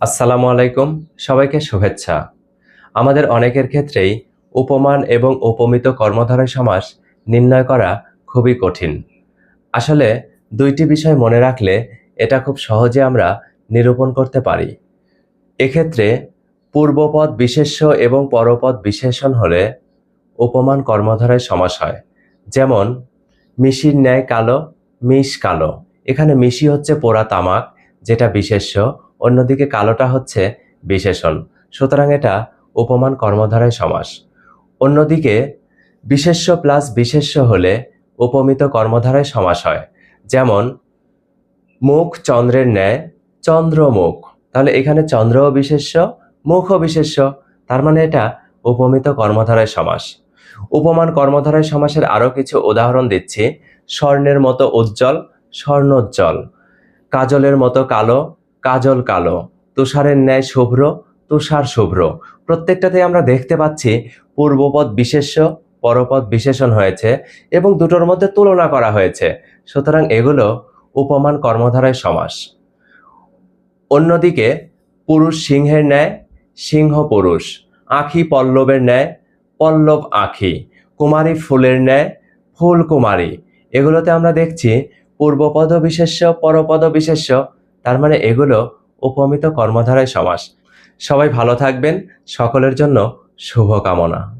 আসসালামু আলাইকুম, সবাইকে শুভেচ্ছা। আমাদের অনেকের ক্ষেত্রেই উপমান এবং উপমিত কর্মধারয় সমাস নির্ণয় করা খুবই কঠিন। আসলে দুইটি বিষয় মনে রাখলে এটা খুব সহজে আমরা নিরূপণ করতে পারি। এক্ষেত্রে পূর্বপদ বিশেষ্য এবং পরপদ বিশেষণ হলে উপমান কর্মধারয় সমাস হয়। যেমন, মিশির ন্যায় কালো, মিশ কালো। এখানে মিশি হচ্ছে পোড়া তামাক, যেটা বিশেষ্য অন্যদিকে কালোটা হচ্ছে বিশেষণ। সুতরাং এটা উপমান কর্মধারায় সমাস। অন্যদিকে বিশেষ্য প্লাস বিশেষ্য হলে উপমিত কর্মধারায় সমাস হয়। যেমন, মুখ চন্দ্রের ন্যায় চন্দ্রমুখ তাহলে এখানে চন্দ্রও বিশেষ্য, মুখও বিশেষ্য। তার মানে এটা উপমিত কর্মধারায় সমাস। উপমান কর্মধারায় সমাসের আরও কিছু উদাহরণ দিচ্ছি। স্বর্ণের মতো উজ্জ্বল, স্বর্ণোজ্জ্বল। কাজলের মতো কালো কাজল কালো, তুষারের ন্যায় শুভ্র, তুষার শুভ্র। প্রত্যেকটাতে আমরা দেখতে পাচ্ছি পূর্বপদ বিশেষ্য, পরপদ বিশেষণ হয়েছে এবং দুটোর মধ্যে তুলনা করা হয়েছে। সুতরাং এগুলো উপমান কর্মধারায় সমাস। অন্যদিকে পুরুষ সিংহের ন্যায়, সিংহ পুরুষ। আখি পল্লবের ন্যায়, পল্লব আখি। কুমারী ফুলের ন্যায়, ফুল কুমারী। এগুলোতে আমরা দেখছি পূর্বপদ বিশেষ্য, পরপদ বিশেষ্য তার মানে এগুলো উপমিত কর্মধারায় সমাস। সবাই ভালো থাকবেন সকলের জন্য শুভকামনা।